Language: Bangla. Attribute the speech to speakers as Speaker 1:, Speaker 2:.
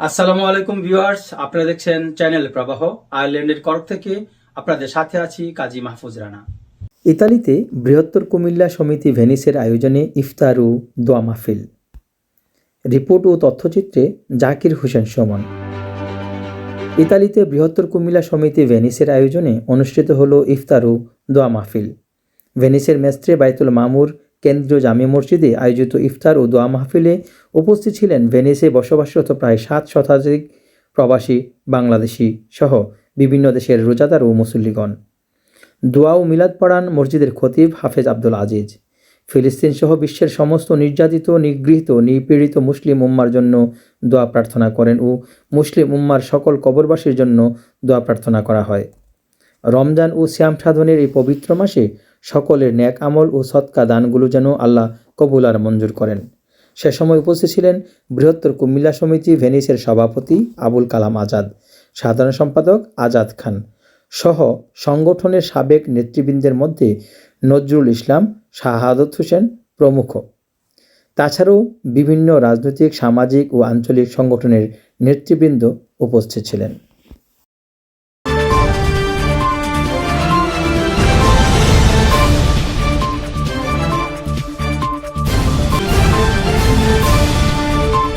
Speaker 1: আসসালামু আলাইকুম ভিউয়ার্স, আপনারা দেখছেন চ্যানেল প্রবাহ, আয়ারল্যান্ডের করক থেকে আপনাদের সাথে আছি কাজী মাহফুজ রানা।
Speaker 2: ইতালিতে বৃহত্তর কুমিল্লা সমিতি ভেনিসের আয়োজনে ইফতার ও দোয়া মাহফিল। রিপোর্ট ও তথ্যচিত্রে জাকির হোসেন সুমন। ইতালিতে বৃহত্তর কুমিল্লা সমিতি ভেনিসের আয়োজনে অনুষ্ঠিত হল ইফতার ও দোয়া মাহফিল। ভেনিসের মেস্ত্রে বাইতুল মামুর কেন্দ্রীয় জামে মসজিদে আয়োজিত ইফতার ও দোয়া মাহফিলে উপস্থিত ছিলেন ভেনিসে বসবাসরত প্রায় সাত শতাধিক প্রবাসী বাংলাদেশি সহ বিভিন্ন দেশের রোজাদার ও মুসল্লিগণ। দোয়া ও মিলাদ পড়ান মসজিদের খতিব হাফেজ আব্দুল আজিজ। ফিলিস্তিন সহ বিশ্বের সমস্ত নির্যাতিত, নিগৃহীত, নিপীড়িত মুসলিম উম্মার জন্য দোয়া প্রার্থনা করেন ও মুসলিম উম্মার সকল কবরবাসীর জন্য দোয়া প্রার্থনা করা হয়। রমজান ও শ্যাম সাধনের এই পবিত্র মাসে সকলের ন্যাক আমল ও সৎকা দানগুলো যেন আল্লাহ কবুল আর মঞ্জুর করেন। সে সময় উপস্থিত ছিলেন বৃহত্তর কুমিল্লা সমিতি ভেনিসের সভাপতি আবুল কালাম আজাদ, সাধারণ সম্পাদক আজাদ খান সহ সংগঠনের সাবেক নেতৃবৃন্দের মধ্যে নজরুল ইসলাম, শাহাদত হোসেন প্রমুখ। তাছাড়াও বিভিন্ন রাজনৈতিক, সামাজিক ও আঞ্চলিক সংগঠনের নেতৃবৃন্দ উপস্থিত ছিলেন।